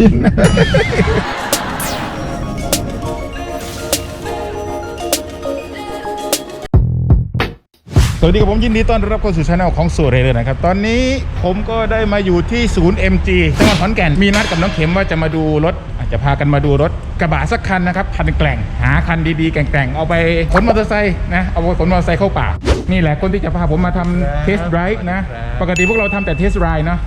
ภาษาจีนสวัสดีครับผมยินดีต้อนรับเข้าสู่ช anel ของสูเรเลยนะครับ ตอนนี้ผมก็ได้มาอยู่ที่ศูนย์ MG จังหวัดขอนแก่นมีนัดกับน้องเข็มว่าจะมาดูรถอาจจะพากันมาดูรถกระบะสักคันนะครับพันแกล่งหาคันดีๆแกล่งๆเอาไปขนมอเตอร์ไซค์นะเอาไปขนมอเตอร์ไซค์เข้าป่า นี่แหละคนที่จะพาผมมาทำเทสต์ไรฟ์นะ ปกติพวกเราทำแต่เทสต์ไรด์เนาะ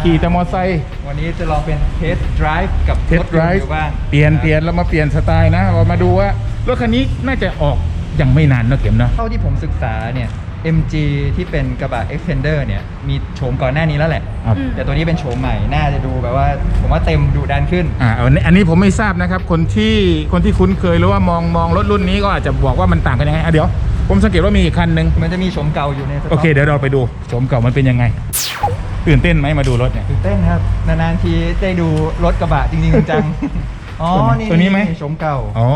ขี่แต่มอเตอร์ไซค์วันนี้จะลองเป็นเทสต์ไดรฟ์กับเทรสถต์ไรยนต์ฟ์อยู่บ้างเปลี่ยนเปลี่ยนแล้วมาเปลี่ยนสไตล์นะเรามาดูว่ารถคันนี้น่าจะออกยังไม่นานเนอะเข็มเนาะเท่าที่ผมศึกษาเนี่ย MG ที่เป็นกระบะ Extender เนี่ยมีโฉมก่อนหน้านี้แล้วแหละ ครับแต่ตัวนี้เป็นโฉมใหม่ น่าจะดูแบบว่า ผมว่าเต็มดุดันขึ้น อ่าอันนี้อันนี้ผมไม่ทราบนะครับ คนที่คนที่คุ้นเคยหรือว่ามองมองรถรุ่นนี้ก็อาจจะบอกว่ามันต่างกันยังไงอะเดี๋ยว ผมสังเกตว่ามีอีกคันหนึ่งมันจะมีโฉมเก่าอยู่ในสต็โอเค เดี๋ยวเราไปดูโฉมเก่ามันเป็นยังไง ตื่นเต้นไหมมาดูรถเนี่ย ตื่นเต้นครับ นานๆทีได้ดูรถกระบะจริงๆจังๆอ๋อ นี่ตัวนี้ไหมโฉมเก่า อ๋อ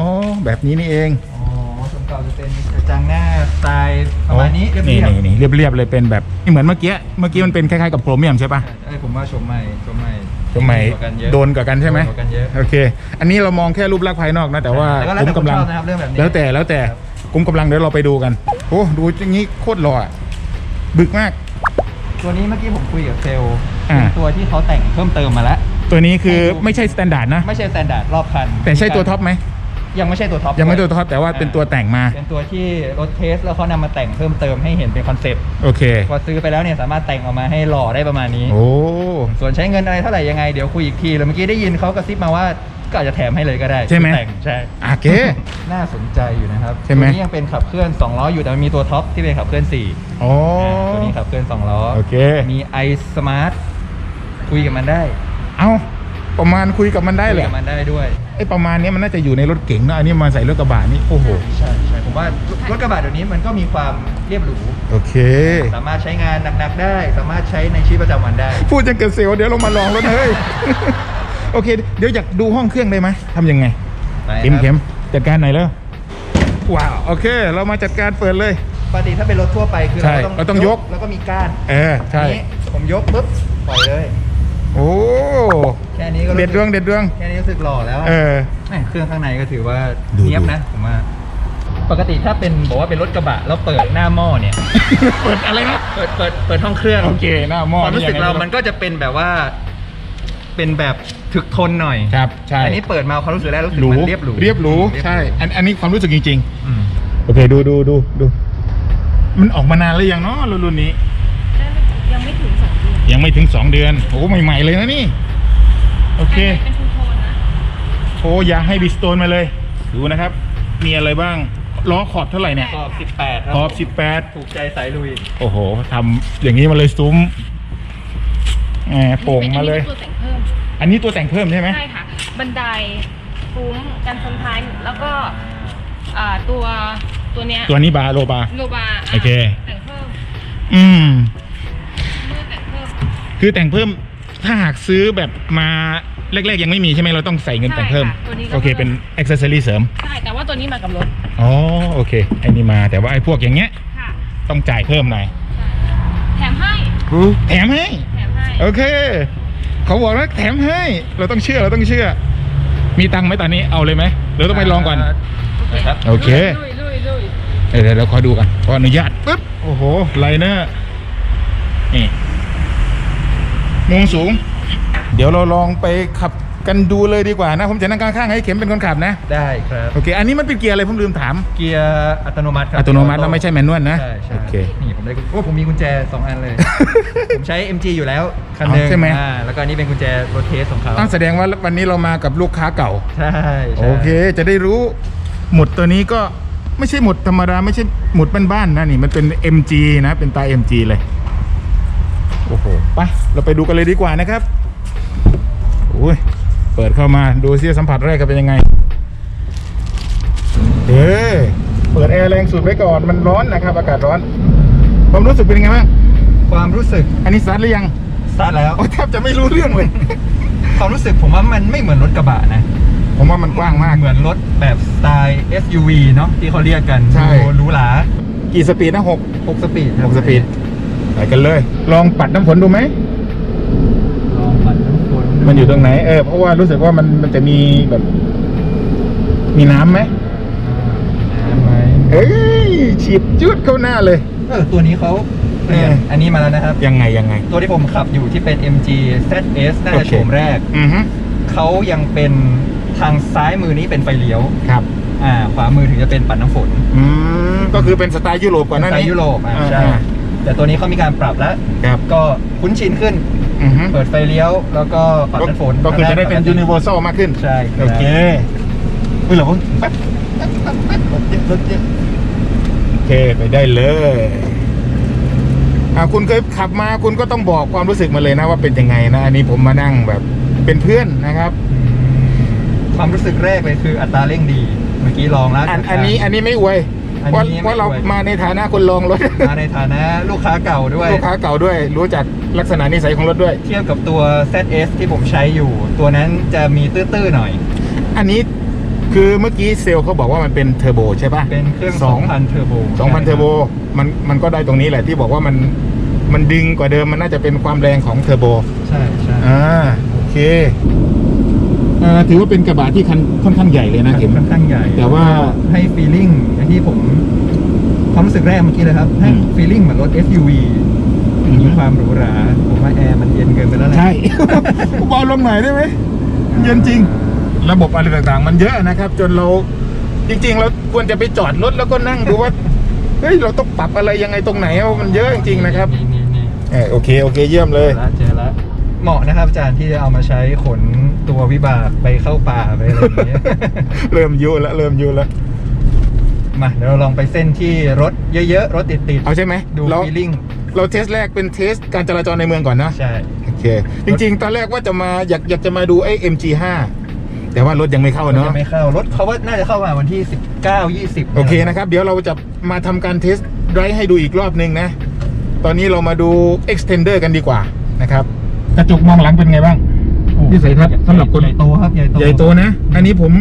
แบบนี้นี่เองอ๋อโฉมเก่าจะเป็นกระจังหน้าสไตล์ประมาณนี้เรียบนี่ๆนี่นี่เรียบเรียบๆเลยเป็นแบบนี่เหมือนเมื่อกี้ เมื่อกี้มันเป็นคล้ายๆกับโครเมียมใช่ปะเอ้ยผมว่าโฉมใหม่โฉมใหม่โฉมใหม่กว่ากันเยอะโดนกว่ากันใช่ไหมโดนกว่ากันเยอะ โอเค อันนี้เรามองแค่รูปลักษณ์ภายนอกนะแต่ว่าแต่ก็แล้วแต่คุ้มกำลัง คนชอบนะครับเรื่องแบบนี้ แล้วแต่แล้วแต่ครับคุ้มกำลังเดี๋ยวเราไปดูกัน โอ้ดูอย่างนี้โคตรหล่ออะบึกมาก ตัวนี้เมื่อกี้ผมคุยกับเซลล์อ่า เป็นตัวที่เขาแต่งเพิ่มเติมมาแล้ว ตัวนี้คือไม่ใช่สแตนดาร์ดนะ ไม่ใช่สแตนดาร์ดรอบคันแต่ใช่ตัวท็อปไหม ยังไม่ใช่ตัวท็อปยังไม่ตัวท็อปแต่ว่าเป็นตัวแต่งมา เป็นตัวที่รถเทสแล้วเขานำมาแต่งเพิ่มเติมให้เห็นเป็นคอนเซปต์โอเค พอซื้อไปแล้วเนี่ยสามารถแต่งออกมาให้หล่อได้ประมาณนี้ โอ้ ส่วนใช้เงินอะไรเท่าไหร่ยังไงเดี๋ยวคุยอีกทีแล้วเมื่อกี้ได้ยินเขากระซิบมาว่า ก็อาจจะแถมให้เลยก็ได้ใช่ไหมแต่งใช่ โอเค น่าสนใจอยู่นะครับใช่ไหม ตัวนี้ยังเป็นขับเคลื่อน 2 ล้ออยู่แต่มันมีตัวท็อปที่เป็นขับเคลื่อน4โอ้อ่าตัวนี้ขับเคลื่อน 2 ล้อ โอเค มี i Smart คุยกับมันได้เอาประมาณคุยกับมันได้คุเลยยกับมันได้ด้วย ไอ้ประมาณนี้มันน่าจะอยู่ในรถเก๋งนะอันนี้มาใส่รถกระบะนี่โอ้โหใช่ใช่ผมว่ารถกระบะเดี๋ยวนี้มันก็มีความเรียบหรู โอเค สามารถใช้งานหนักๆได้ สามารถใช้ในชีวิตประจำวันได้ พูดจังเกิดเซลลเดี๋ยวเรามาลองรถนะเฮ้ย โอเค เดี๋ยวอยากดูห้องเครื่องได้ไหมทำยังไงไปเข็มครับเข็มจัดการหน่อยแล้วว้าวโอเค เรามาจัดการเปิดเลยปกติถ้าเป็นรถทั่วไปคือใช่เราเราต้องยกแล้วก็มีก้านเออใช่อันนี้ผมยกปุ๊บปล่อยเลยโอ้แค่นี้ก็รู้สึกเด็ดดวงเด็ดดวงแค่นี้รู้สึกหล่อแล้วเออแหม่เครื่องข้างในก็ถือว่าดูเนียบดูนะผมว่าปกติถ้าเป็นบอกว่าเป็นรถกระบะแล้วเปิดหน้าหม้อเนี่ย เปิดอะไรนะเปิดเปิดเปิดห้องเครื่องโอเคหน้าหม้อความรู้สึกนี่ยังไงเราไม่รู้มันก็จะเป็นแบบว่า เป็นแบบ ถึกทนหน่อยครับใช่อันนี้เปิดมาความรู้สึกแรกรู้สึกหรูมันเรียบหรูเรียบหรูเรียบใช่อันอันนี้ความรู้สึกจริง อืมๆ โอเคดูดูดูดูมันออกมานานหรือยังเนาะรุ่นนี้ยังไม่ถึงสองเดือนยังไม่ถึง 2 เดือนโอ้ใหม่ๆเลยนะนี่ โอเค เป็นทูโทนนะโอ้อยากให้บิสโตนมาเลย ดูนะครับ มีอะไรบ้าง ล้อขอบเท่าไหร่เนี่ย ขอบ18ครับขอบ ถูกใจสายลุย 18 โอ้โหทำอย่างนี้มาเลยซุ้มแหมโป่งมาเลย อันนี้เป็นตัวแต่งเพิ่ม อันนี้ตัวแต่งเพิ่มใช่ไหม ใช่ค่ะ บันไดฟุ้งกันชนท้ายแล้วก็อ่าตัวตัวเนี้ยตัวนี้บาโลบาโลบาะโอเค แต่งเพิ่มอืมเมื่อแต่งเพิ่มคือแต่งเพิ่มถ้าหากซื้อแบบมาแรกๆ ยังไม่มีใช่ไหมเราต้องใส่เงินแต่งเพิ่ม ใช่ค่ะตัวนี้ก็โอเคเป็นอ็อกเซอรี่เสริม ใช่แต่ว่าตัวนี้มากับรถอ๋อโอเคไอ้นี่มาแต่ว่าไอ้พวกอย่างเงี้ยค่ะต้องจ่ายเพิ่มหน่อย ใช่แถมให้ แถมให้ แถมให้ โอเค เขาบอกว่าแถมให้ เราต้องเชื่อเราต้องเชื่อ มีตังค์ไหมตอนนี้เอาเลยไหมหรือต้องไปลองก่อนนะครับโอเค ลุยลุยลุยเดี๋ยวเดี๋ยวเราขอดูกันขออนุญาตปึ๊บโอ้โหไลเนอร์นี่มุมสูง เดี๋ยวเราลองไปขับ กันดูเลยดีกว่านะ ผมจะนั่งข้างๆให้เข็มเป็นคนขับนะ ได้ครับ โอเค อันนี้มันเป็นเกียร์อะไรผมลืมถาม เกียร์อัตโนมัติครับอัตโนมัติแล้วไม่ใช่แมนนวลนะใช่ใช่โอเคนี่ผมได้กุญโอ้ผมมีกุญแจสองอันเลย ผมใช้ MG อยู่แล้วคันหนึงอ๋อใช่ไหม อ่าแล้วก็อันนี้เป็นกุญแจรถเทสของเขาอ้าวแสดงว่าวันนี้เรามากับลูกค้าเก่า ใช่ใช่โอเค จะได้รู้ หมุดตัวนี้ก็ไม่ใช่หมุดธรรมดา ไม่ใช่หมุดบ้านๆนะนี่มันเป็น MG นะ เป็นตา MG เลย โอ้โห ไป เราไปดูกันเลยดีกว่านะครับ โอ้ย เปิดเข้ามาดูซิสัมผัสแรกจะเป็นยังไงเออเปิดแอร์แรงสุดไว้ก่อนมันร้อนนะครับ อากาศร้อนความรู้สึกเป็นยังไงบ้างความรู้สึกอันนี้สตาร์ทหรือยังสตาร์ทแล้วโอ้แทบจะไม่รู้เรื่องเลย ความรู้สึกผมว่ามันไม่เหมือนรถกระบะนะ ผมว่ามันกว้างมากเหมือนรถแบบสไตล์ SUV เนาะที่เขาเรียกกันใช่ดูหรูหรากี่สปีดนะหก6สปีดครับหกสปีดไปกันเลย ลองปัดน้ำฝนดูไหม ลองปัดน้ำฝนดู มันอยู่ตรงไหน เออ เพราะว่ารู้สึกว่ามันมันจะมีแบบ มีน้ำไหมน้ำไหมเอ้ยฉีดจุดเข้าหน้าเลย เออตัวนี้เขาเปลี่ยนเอออัอันนี้มาแล้วนะครับ ยังไงยังไง ตัวที่ผมขับอยู่ที่เป็น MG ZS น่าโอจะเคโฉมแรกอือฮึเขายังเป็นทางซ้ายมือนี้เป็นไฟเลี้ยว ครับ อ่า ขวามือถึงจะเป็นปัดน้ำฝนอืมก็คือเป็นสไตล์ยุโรปก่อนหน้าสไตนี้ ล์ยุโรปอ่าอ่าใช่แต่ตัวนี้เขามีการปรับแล้ว ครับ ก็คุ้นชินขึ้น อือฮึ เปิดไฟเลี้ยว แล้วก็ปัดน้ำฝนก็คือจะได้เป็นปกติ universal มากขึ้นใช่ครับโอเคเฮ้ยเหรอแป๊บแป๊บแป๊บแป๊บรถเยอะรถเยอะโอเคไปได้เลยอ่าคุณเคยขับมาคุณก็ต้องบอกความรู้สึกมาเลยนะว่าเป็นยังไงนะอันนี้ผมมานั่งแบบเป็นเพื่อนนะครับ ความรู้สึกแรกเลยคืออัตราเร่งดี เมื่อกี้ลองแล้ว อันอันนี้อันนี้ไม่อวยอันเพราะนี้ไม่เพราะเราอวย มาในฐานะคนลองรถ มาในฐานะลูกค้าเก่าด้วย ลูกค้าเก่าด้วยรู้จัก ลักษณะนิสัยของรถด้วย เทียบกับตัว ZS ที่ผมใช้อยู่ ตัวนั้นจะมีตื้อๆหน่อย อันนี้คือเมื่อกี้เซลล์เขาบอกว่ามันเป็นเทอร์โบใช่ปะเป็นเครื่องสอง2,000เทอร์โบ2,000เทอร์โบมันมันก็ได้ตรงนี้แหละที่บอกว่ามันมันดึงกว่าเดิมมันน่าจะเป็นความแรงของเทอร์โบใช่ใช่อ่าโอเคเอ่อถือว่าเป็นกระบะที่คันค่อนข้างใหญ่เลยนะเข็มค่อนข้างใหญ่ แต่ว่าให้ฟีลลิ่งที่ผมความรู้สึกแรกเมื่อกี้เลยครับให้อืมฟีลลิ่งเหมือนรถ SUV อื มมีความหรูหราผมว่าแอร์มันเย็นเกินไปแล้วแหละใช่เบาลงหน่อยได้ไหมเย็นจริง ระบบอะไรต่างๆ มันเยอะนะครับ จนเราจริงๆเราควรจะไปจอดรถแล้วก็นั่งดูว่าเฮ้ยเราต้องปรับอะไรยังไงตรงไหนอะมันเยอะจริงๆนะครับนี่นี่นี่เออโอเคโอเคเยี่ยมเลยเจอแล้วเจอแล้วเหมาะนะครับอาจารย์ที่จะเอามาใช้ขนตัววิบากไปเข้าป่าไปอะไรอย่างเงี้ยเริ่มยุแล้วเริ่มยุแล้วมาเดี๋ยวเราลองไปเส้นที่รถเยอะๆรถติดเอาใช่ไหมๆดูเราฟีลลิ่ง เราเทสแรกเป็นเทสการจราจรในเมืองก่อนนะใช่โอเคจริงๆ ตอนแรกว่าจะมาอยากอยากจะมาดูไอ้ MG5 แต่ว่ารถยังไม่เข้ารถเนาะยังไม่เข้ารถเขาว่าน่าจะเข้ามาวันที่ 19 20 โอเคนะครับ เดี๋ยวเราจะมาทำการเทสไดรฟ์ให้ดูอีกรอบนึงนะ ตอนนี้เรามาดู extender กันดีกว่านะครับ กระจกมองหลังเป็นไงบ้างวิสัยทัศน์สำหรับคนใหญ่โตครับใหญ่โตใหญ่โตนะ อันนี้ผม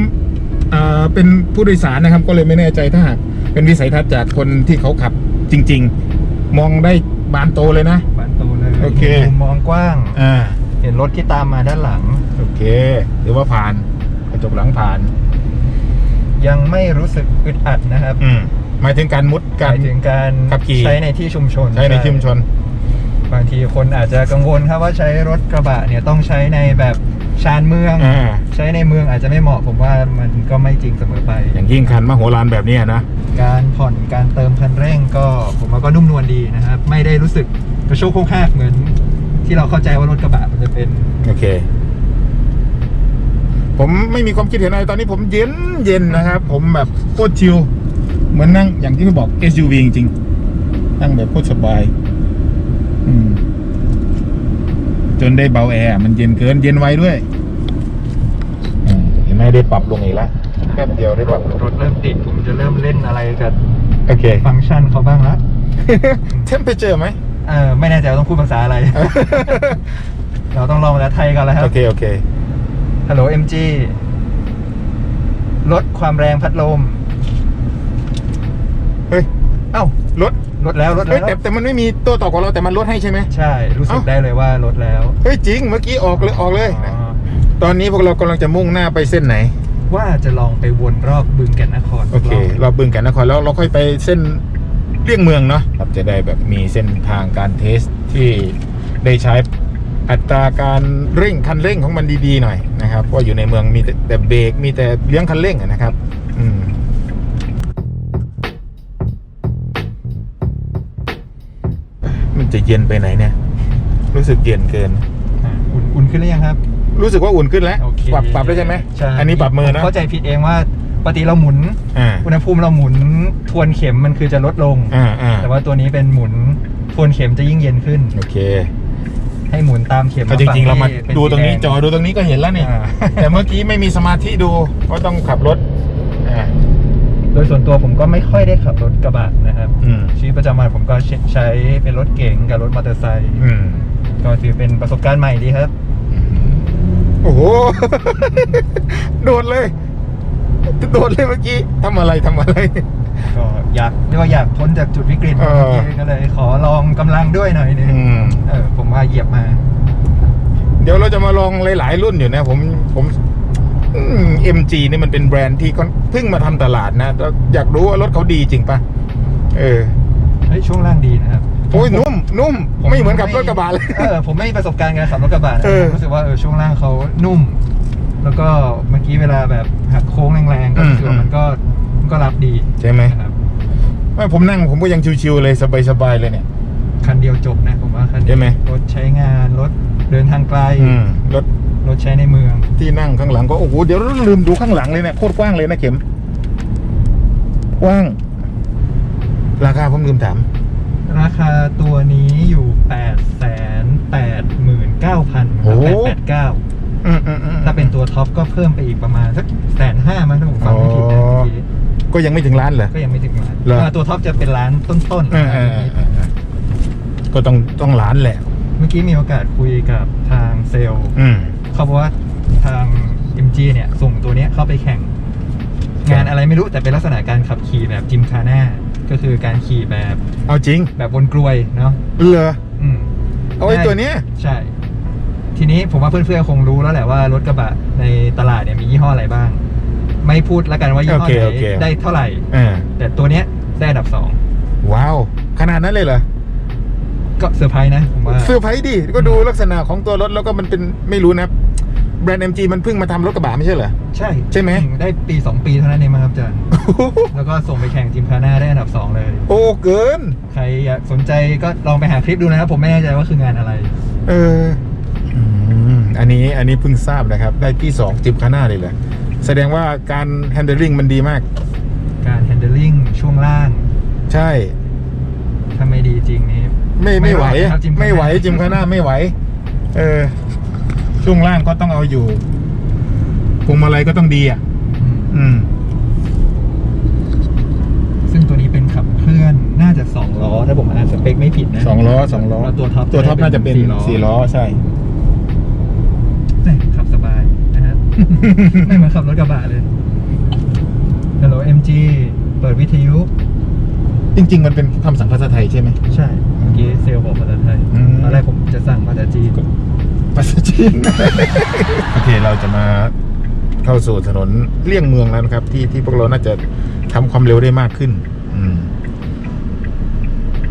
เอ่อเป็นผู้โดยสารนะครับ ก็เลยไม่แน่ใจถ้าหากเป็นวิสัยทัศน์จากคนที่เขาขับจริง ๆ มองได้ บานโตเลยนะ บานโตเลยโอเค มุมมองกว้าง อ่า เห็นรถที่ตามมาด้านหลัง โอเคถือว่าผ่านกระจกหลังผ่าน ยังไม่รู้สึกอึดอัดนะครับอืมหมายถึงการมุดหการ มายถึงการขับขี่ ใช้ในที่ชุมชนใช้ในชุมชน บางทีคนอาจจะกังวลครับว่าใช้รถกระบะเนี่ยต้องใช้ในแบบ ชานเมืองอ่า ใช้ในเมืองอาจจะไม่เหมาะผมว่ามันก็ไม่จริงเสมอไป อย่างยิ่งคันมโหฬารแบบเนี้ยนะ การผ่อนการเติมคันเร่งก็ผมว่าก็นุ่มนวลดีนะครับ ไม่ได้รู้สึกกระโชกโคกหักเหมือน ที่เราเข้าใจว่ารถกระบะมันจะเป็นโอเค ผมไม่มีความคิดเห็นอะไรตอนนี้ผมเย็นเย็นนะครับ ผมแบบโคตรชิลเหมือนนั่งอย่างที่พี่บอก SUV จริงๆนั่งแบบโคตรสบาย อืม จนได้เบาแอร์มันเย็นเกินเย็นไวด้วยอืมเห็นไหมได้ปรับลงอีกแล้วแป๊บเดียวได้ปรับลงรถเริ่มติดผมจะเริ่มเล่นอะไรกับโอเค ฟังก์ชันเขาบ้างละเทมเพเจอร์ไหมเออไม่แน่ใจว่าต้องพูดภาษาอะไร เราต้องลองภาษาไทยกันแล้วครัโอบเคโอเคฮัลโหล MG ลดความแรงพัดลม เฮ้ย เอ้า ลดลดแล้วลดเฮ้ยแล้วแต่แต่มันไม่มีตัวต่อของเราแต่มันลดให้ใช่ไหม ใช่รู้สึกเอ้า ได้เลยว่าลดแล้วเฮ้ยจริงเมื่อกี้ออกเลยออกเลย อ๋อตอนนี้พวกเรากำลังจะมุ่งหน้าไปเส้นไหน ว่าจะลองไปวนรอบบึงแก่นนครโอเคเราบึงแกันนครแล้วเราค่อยไปเส้นเลี่ยงเมืองเนาะครับจะได้แบบมีเส้นทางการเทสที่ได้ใช้อัตราการเร่งคันเร่งของมันดีๆหน่อยนะครับเพราะอยู่ในเมืองมีแต่แต่เบรกมีแต่เลี้ยงคันเร่งอะนะครับ อืม มันจะเย็นไปไหนเนี่ย รู้สึกเย็นเกิน อ่าอุ่นอุ่นขึ้นหรือยังครับ รู้สึกว่าอุ่นขึ้นแล้ว โอเคปรับปรับได้ใช่ไหมใช่อันนี้ปรับมือนะเข้าใจผิดเองว่าปกติเราหมุน อ่าอุณหภูมิเราหมุนทวนเข็มมันคือจะลดลง อ่าอ่าแต่ว่าตัวนี้เป็นหมุนทวนเข็มจะยิ่งเย็นขึ้น โอเคให้หมุนตามเข็มเอาจริง ๆ เรามาฝั่ที่ป็ดูตรงนี้สีแจอดูตรงนี้ก็เห็นแล้วเนี่ยอ่า แต่เมื่อกี้ไม่มีสมาธิดูเพราะต้องขับรถอ่า โดยส่วนตัวผมก็ไม่ค่อยได้ขับรถกระบะนะครับ อืมชีวิตประจำวันผมก็ใช้เป็นรถเก๋งกับรถมอเตอร์ไซค์อืมก็ถือเป็นประสบการณ์ใหม่ดีครับ โอ้โห โดดเลย โดดเลยเมื่อกี้ทำอะไรทำอะไร ก็อยากเรียกว่าอยากพ้นจากจุดวิกฤตเออก็เลย ขอลองกำลังด้วยหน่อยนึงอืม เออผมว่าเหยียบมา เดี๋ยวเราจะมาลองหลาย ๆ รุ่นอยู่นะ ผมผม เอ็มจีนี่มันเป็นแบรนด์ที่ค่อนเพิ่งมาทำตลาดนะแล้วอยากรู้ว่ารถเขาดีจริงปะเออเฮ้ยช่วงล่างดีนะครับโอ้ยนุ่มนุ่มไม่เหมือนกับรถกระบะเลยเออผมไม่มีประสบการณ์การขับรถกระบะนะเออผมรู้สึกว่าเออช่วงล่างเขานุ่ม แล้วก็เมื่อกี้เวลาแบบหักโค้งแรงๆก็รู้สึกว่ามันก็มันก็รับดีใช่ไหมนะครับไม่ผมนั่งผมก็ยังชิวๆเลยสบายๆเลยเนี่ยคันเดียวจบนะผมว่าคันเดีใช่ไหมรถใช้งานรถเดินทางไกลอืมรถ รถใช้ในเมือง ที่นั่งข้างหลังก็โอ้โหเดี๋ยวเราลืมดูข้างหลังเลยเนี่ยโคตรกว้างเลยนะเข็มกว้าง ราคาผมลืมถาม ราคาตัวนี้อยู่8 8 9 0 0 0โอ้8 8 9อืมอืมอืมถ้าเป็นตัวท็อปก็เพิ่มไปอีกประมาณสักแสนห้ามั้งถ้าผมฟังไม่ผิดนะอ๋อเมื่อกี้ก็ยังไม่ถึงล้านเหรอ ก็ยังไม่ถึงล้านเหรอเออตัวท็อปจะเป็นล้านต้นๆเออเออเออเออเออก็ต้องต้องล้านแหละ เมื่อกี้มีโอกาสคุยกับทางเซลล์ อืม เขาบอกว่าทาง MG เนี่ยส่งตัวเนี้ยเข้าไปแข่ง งานอะไรไม่รู้แต่เป็นลักษณะการขับขี่แบบจิมคาน่าก็คือการขี่แบบเอาจริงแบบบนกลวยเนาะเหรออืมเอาไอ้ตัวเนี้ยใช่ ทีนี้ผมว่าเพื่อนๆคงรู้แล้วแหละว่ารถกระบะในตลาดเนี่ยมียี่ห้ออะไรบ้าง ไม่พูดแล้วกันว่ายี่ห้อโอเคไหนโอเคได้เท่าไหร่อ่าแต่ตัวเนี้ยได้อันดับสองว้าว ขนาดนั้นเลยเหรอก็เซอร์ไพรส์นะผมว่าเซอร์ไพรส์ดิก็ดูลักษณะของตัวรถแล้วก็มันเป็นไม่รู้นะ แบรนด์ MG มันเพิ่งมาทำรถกระบะไม่ใช่เหรอ ใช่ใช่ไหม ได้ปี 2 ปีเท่านั้นเองมั้งครับอาจารย์ แล้วก็ส่งไปแข่งจิมคาน่าได้อันดับ 2 เลย โอ้เกิน ใครอยากสนใจก็ลองไปหาคลิปดูนะครับ ผมไม่แน่ใจว่าคืองานอะไร เอออืมอันนี้อันนี้เพิ่งทราบนะครับ ได้ที่สองจิมคาน่าเลยเหรอแสดงว่าการ handling มันดีมาก การ handling ช่วงล่างใช่ ถ้าไม่ดีจริงนี่ไม่ไม่ไหวรอดนะครับ Gymkhana ไม่ไหวจิมคาน่าไม่ไหว เออ ช่วงล่างก็ต้องเอาอยู่พวงมาลัยก็ต้องดีอะ อืมอืมซึ่งตัวนี้เป็นขับเคลื่อนน่าจะ2ล้อถ้าผมอ่านสเปคไม่ผิดนะสองล้อสองล้อ แล้วตัวท็อปตัวท็อปน่าจะเป็นสี่ล้อสี่ล้อใช่แหม่ขับสบายนะฮะ ไม่เหมือนขับรถกระบะเลย Hello MG เปิดวิทยุ จริง ๆ มันเป็นคำสั่งภาษาไทยใช่ไหม ใช่ เมื่อกี้เซลล์บอกภาษาไทยอืม ตอนแรกผมจะสั่งภาษาจีน ภาษาจีน โอเคเราจะมาเข้าสู่ถนนเลี่ยงเมืองแล้วนะครับ ที่ที่พวกเราน่าจะทำความเร็วได้มากขึ้น อืม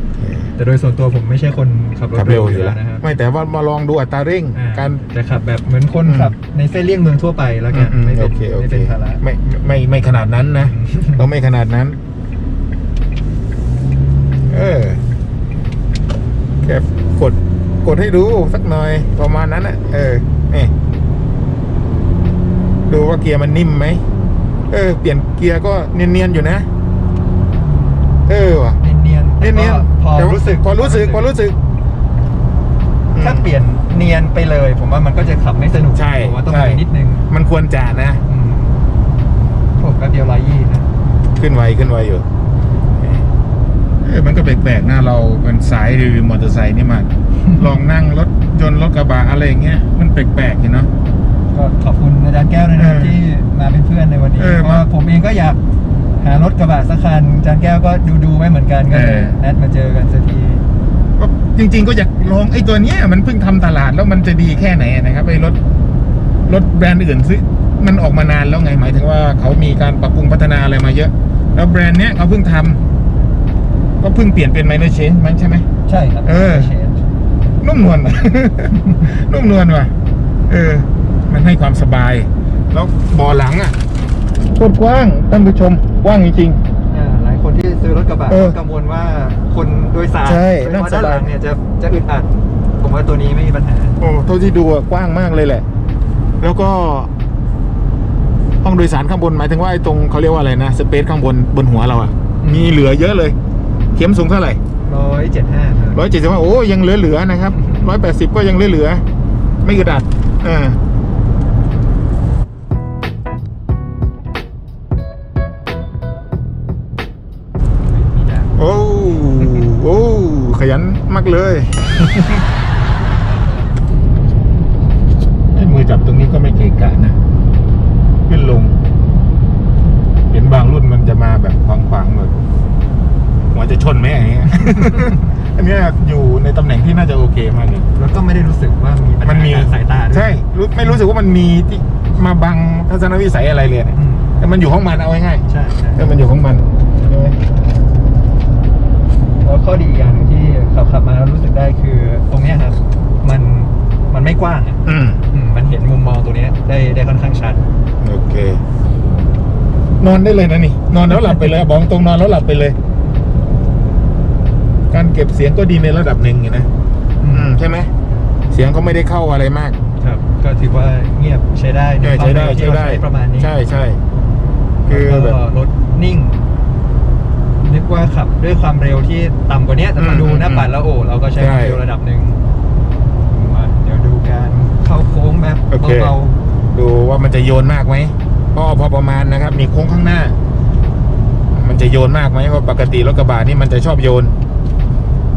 โอเคแต่โดยส่วนตัวผมไม่ใช่คนขับรถขับเร็วอยู่แล้วนะครับไม่แต่ว่ามาลองดูอัตราเร่งอ่าการ แต่ขับแบบเหมือนคนอืม ขับในเส้นเลี่ยงเมืองทั่วไปแล้วกันอืมไม่เป็โอนเคโอไม่เคเป็นภาระ ไม่ไม่ไม่ขนาดนั้นนะอืมเราไม่ขนาดนั้น เออแค่กด กดให้ดูสักหน่อยประมาณนั้นอะเออนี่ดูว่าเกียร์มันนิ่มไหมเออ เปลี่ยนเกียร์ก็เนียนๆอยู่นะ เออว่ะเนียนๆแต่เนียนก็ๆพอแต่ว่ารู้สึกพอรู้สึกพอรู้สึกถ้าอืมเปลี่ยนเนียนไปเลย ผมว่ามันก็จะขับไม่สนุกใช่ผมว่าต้องใช่มีนิดนึง มันควรจะนะอืมโอ้แป๊บเดียวร้อยยี่นะขึ้นไวขึ้นไวอยู่เออมันก็แปลกๆนะเราเป็นสายหรือมอเตอร์ไซค์นี่มาก ลองนั่งรถยนต์รถกระบะอะไรอย่างเงี้ยมันแปลกๆอยู่เนาะ ก็ขอบคุณอาจารย์แก้วด้วยนะครับเออที่มาเป็นเพื่อนในวันนี้เออเพราะว่ามาผมเองก็อยากหารถกระบะสักคันอาจารย์แก้วก็ดูดูๆไว้เหมือนกันก็เลยเออนัดมาเจอกันสักทีก็จริง ๆ ก็อยากลองไอ้ตัวเนี้ยมันเพิ่งทำตลาดแล้วมันจะดีแค่ไหนนะครับไอ้รถรถแบรนด์อื่นซื้อมันออกมานานแล้วไงหมายถึงว่าเขามีการปรับปรุงพัฒนาอะไรมาเยอะ แล้วแบรนด์เนี้ยเขาเพิ่งทำก็เพิ่งเปลี่ยนเป็นไมเนอร์เชนมันใช่ไหม ใช่ครับเออ Change นุ่มนวลว่ะนุ่มนวลว่ะ เออ มันให้ความสบาย แล้วเบอหลังอะโคตรกว้างท่านผู้ชมกว้างจริงอ่าหลายคนที่ซื้อรถกระบะเออก็กังวลว่าคนโดยสารใช่โดยเฉนั่งพาะสด้านบายหลังเนี่ยจะจะอึดอัด ผมว่าตัวนี้ไม่มีปัญหาๆโอ้เท่าที่ดูอะกว้างมากเลยแหละ แล้วก็ห้องโดยสารข้างบนหมายถึงว่าไอ้ตรงเขาเรียกว่าอะไรนะสเปซข้างบนบนหัวเราอะอืมมีเหลือเยอะเลย เข็มสูงเท่าไหร่ ร้อยเจ็ดห้าร้อยเจ็ดสิบว่าโอ้ยังเหลือๆนะครับร้อยแปดสิบก็ยังเหลือๆไม่กระดัดอ่ามีดาวโอ้โอ้ขยันมากเลย ไอ้มือจับตรงนี้ก็ไม่เกะกะนะ ขึ้นลง เห็นบางรุ่นมันจะมาแบบขวางๆแบบ นเนี้ยอยู่ในตำแหน่งที่น่าจะโอเคมากเลย แล้วก็ไม่ได้รู้สึกว่ามีปัญมัหานมีทางสายตาด้วยใช่รู้ไม่รู้สึกว่ามันมีที่มาบังทัศนวิสัยอะไรเลยเนี่ยอืมแต่มันอยู่ของมันเอาง่ายใช่ใช่ๆเออมันอยู่ของมันใช่ไหมแล้วข้อดีอย่างหนึงที่ขับขับมาแล้วรู้สึกได้คือตรงเนี้ยครับมันมันไม่กว้างอะอืม อืมมันเห็นมุมมองตัวเนี้ยได้ได้ค่อนข้างชัด โอเค นอนได้เลยนะนี่ นอนแล้วหลับไปเลยบอกตรงนอนแล้วหลับไปเลย การเก็บเสียงก็ดีในระดับหนึ่งอยู่นะอือืมใช่ไหมเสียงก็ไม่ได้เข้าอะไรมาก ครับ ก็ถือว่าเงียบใช้ได้ใช่ในความใช้ได้เร็วที่ใช้เราได้ใช้ประมาณนี้ใช่ใช่คือแล้วแบก็บรถนิ่งนึกว่าขับด้วยความเร็วที่ต่ำกว่านี้แต่มาอืมดูหน้าอืมปัดแล้วโอ้เราก็ใช้ใช่ความเร็วระดับหนึ่งมาเดี๋ยวดูการเข้าโค้งแบบโอเคเบาดูว่ามันจะโยนมากไหมก็พอประมาณนะครับ มีโค้งข้างหน้า มันจะโยนมากไหมเพราะปกติรถกระบะนี่มันจะชอบโยน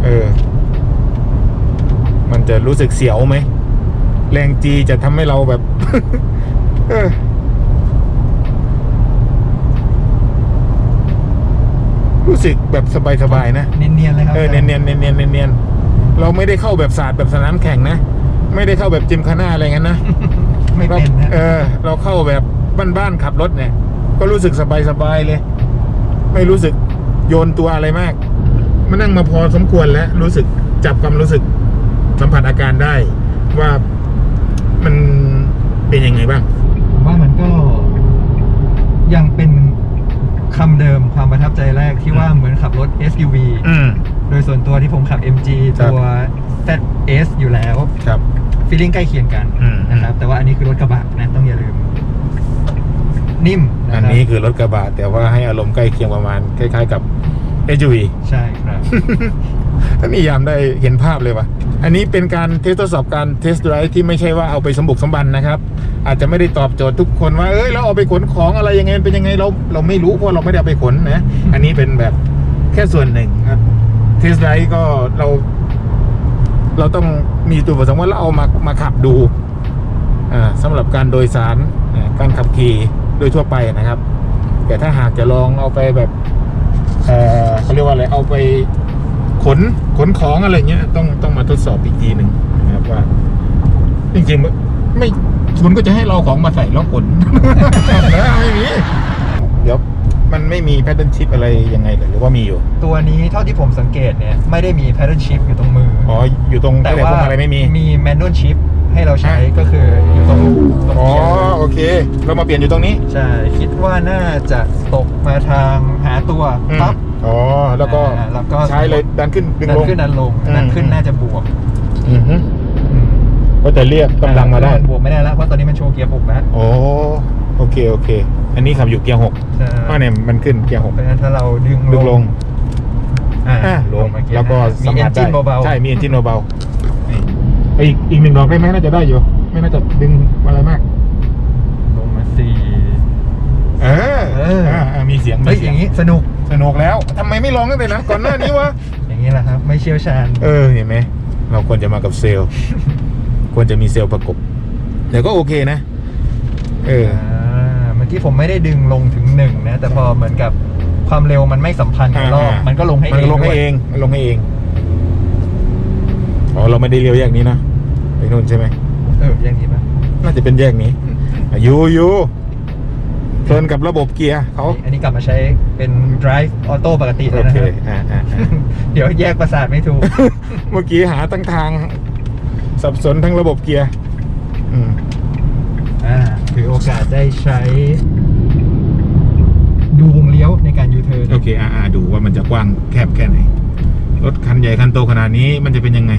เออ มันจะรู้สึกเสียวไหม แรงจีจะทำให้เราแบบ เออรู้สึกแบบสบายๆนะๆเนียนๆเลยครับเออเนียนเนียนเนียนเนียนเนียนๆเราไม่ได้เข้าแบบศาสตร์แบบสนามแข่งนะ ไม่ได้เข้าแบบจิมคาน่าอะไรงั้นนะไม่เป็นนะเออ เราเข้าแบบบ้านๆขับรถเนี่ย ก็รู้สึกสบายๆเลย ไม่รู้สึกโยนตัวอะไรมาก มานั่งมาพอสมควรแล้วรู้สึกจับความรู้สึกสัมผัสอาการได้ ว่ามันเป็นยังไงบ้างผมว่ามันก็ยังเป็นคำเดิมความประทับใจแรกที่ว่าเหมือนขับรถ SUV อืม โดยส่วนตัวที่ผมขับ MG ครับ ตัว ZS อยู่แล้วครับ ฟีลลิ่งใกล้เคียงกันอืม นะครับ แต่ว่าอันนี้คือรถกระบะนะต้องอย่าลืม นิ่มะอันครับนี้คือรถกระบะแต่ว่าให้อารมณ์ใกล้เคียงประมาณคล้ายๆ กับ SUV ใช่ครับถ้านิยามได้เห็นภาพเลยว่ะ อันนี้เป็นการเทสทดสอบการเทสไดรฟ์ที่ไม่ใช่ว่าเอาไปสมบุกสมบันนะครับ อาจจะไม่ได้ตอบโจทย์ทุกคนว่า เอ้ยเราเอาไปขนของอะไรยังไงเป็นยังไงเราเราไม่รู้เพราะเราไม่ได้เอาไปขนนะ อันนี้เป็นแบบแค่ส่วนหนึ่งครับเทสไดรฟ์ก็เรา เราต้องมีตัวประสงค์ว่าเราเอามามาขับดูอ่าสำหรับการโดยสารอ่าการขับขี่โดยทั่วไปนะครับ แต่ถ้าหากจะลองเอาไปแบบ เอ่อเขาเรียกว่าอะไรเอาไปขนขนของอะไรเงี้ยต้องต้องมาทดสอบอีกทีหนึ่งนะครับว่า จริงๆไม่คุณก็จะให้เราของมาใส่แล้วขนนะไม่มีเดี๋ยวมันไม่มีแพทเทิร์นชิปอะไรยังไงเหรอหรือว่ามีอยู่ ตัวนี้เท่าที่ผมสังเกตเนี่ย ไม่ได้มี pattern shift อยู่ตรงมืออ๋ออยู่ตรงแต่แต่ว่าพวงมาลัยไม่มีมี manual shift ให้เราใช้อะก็คืออยู่ตรงตรงอ๋อเกียร์โอเค เรามาเปลี่ยนอยู่ตรงนี้ใช่คิดว่าน่าจะตกมาทางหาตัวอืมปั๊บ อ๋อแล้วก็อ่าแล้วก็ ใช้เลยดันขึ้นดึงดัลนง ขึ้นดันลงอืม ดันขึ้นน่าจะบวกอือฮึก็จะเรียกกำลังมาได้บวกไม่ได้แล้วเพราะตอนนี้มันโชว์เกียร์หกแล้วโอ้โอเคโอเค อันนี้ขับอยู่เกียร์หกใช่เพราะเนี่ยมันขึ้นเกียร์หกเพราะฉะนั้นถ้าเราดึงดึงลงอ่าอะลงมาเยร์แล้วก็มีสัมเอนผัสจิได้นเบาๆใช่มีเอนจินเบาๆนี่ อีกอีกหนึ่งดอกได้ไหมน่าจะได้อยู่ ไม่น่าจะดึงอะไรมาก ลงมาสี่เออเอออ่าอ่ามีเสียงเฮ้ยมีอเสียงย่างนี้สนุกสนุกแล้วทำไมไม่ลองตั้งแต่นั้นก่อนหน้านี้วะ อย่างนี้แหละครับ ไม่เชี่ยวชาญเออเห็นไหมเราควรจะมากับเซลล์ ควรจะมีเซลล์ประกบแต่ก็โอเคนะ เออาเมื่อกี้ผมไม่ได้ดึงลงถึงหนึ่งนะ แต่พอเหมือนกับความเร็วมันไม่สัมพันธ์กับรอบอ่ามั มันก็ลงให้มันลงให้ด้วย เองมันลงให้เอง อ๋อเราไม่ได้เลี้ยวแยกนี้นะไปนู่นใช่ไหมเอออย่างนี้ปะน่าจะเป็นแยกนี้อะอยู่อยู่เพลินกับระบบเกียร์เขาอันนี้กลับมาใช้เป็น drive auto ปกติโอแล้วนะเคครับอ่าอ่าอ่าเดี๋ยวแยกประสาทไม่ถูก เมื่อกี้หาตั้งทาง สับสนทั้งระบบเกียร์อืมอ่าถือโอกาสได้ใช้ ดูวงเลี้ยวในการยูเทิร์นโอเคอ่าอ่าดูว่ามันจะกว้างแคบแค่ไหน รถคันใหญ่คันโตขนาดนี้มันจะเป็นยังไง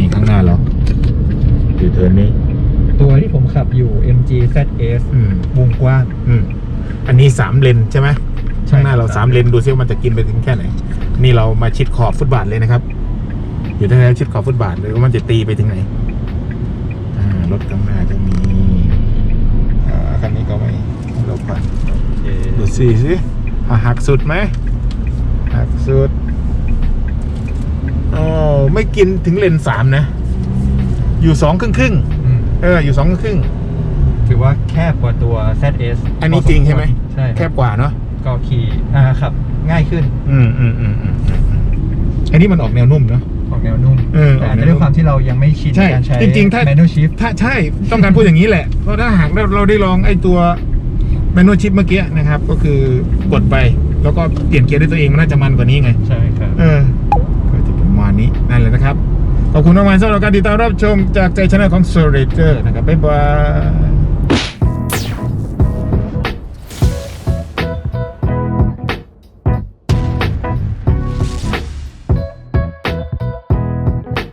นี่ข้างหน้าเราอยู่เทิร์นนี้ ตัวที่ผมขับอยู่ MG ZS อืม วงกว้าง อืม อันนี้สามเลนใช่ไหมใช่ข้างหน้าเราครับ สามเลนดูซิว่ามันจะกินไปถึงแค่ไหน นี่เรามาชิดขอบฟุตบาทเลยนะครับ อยู่แท้ๆชิดขอบฟุตบาทเลยว่ามันจะตีไปถึงไหน อ่ารถข้างหน้าก็มีอ่าคันนี้ก็ไม่เราผ่านดูสิสิอะหักสุดไหมหักสุด อ๋อไม่กินถึงเลนสามนะ อยู่สองครึ่งครึ่งอืมๆเอออยู่สองครึ่งครึ่งถือว่าแคบกว่าตัว ZS ๆอันนี้จริงใช่ไหมใช่แคบกว่าเนาะก็ขี่อ่าขับ ง่ายขึ้นอืมอืมอืมอืมอืมอืมอันนี้มันออกแนวนุ่มเนาะ ออกแนวนุ่มเออแต่อาจออกแนวนุ่มจะด้วยความที่เรายังไม่ชินใช่ในการใช้ จริงๆถ้า manual shift ถ้าใช่ต้องการพูดอย่างนี้แหละ เพราะถ้าหากเราเราได้ลองไอ้ตัวแมนนวลชิปเมื่อกี้นะครับ ก็คือกดไป แล้วก็เปลี่ยนเกียร์ด้วยตัวเองมันน่าจะมันกว่านี้ไง ใช่ครับ เออ นี้นั่นแหละนะครับ ขอบคุณมากๆสำหรับการติดตามรับชมจากใจชนะของ s o r a t o r นะครับ บ๊ายบาย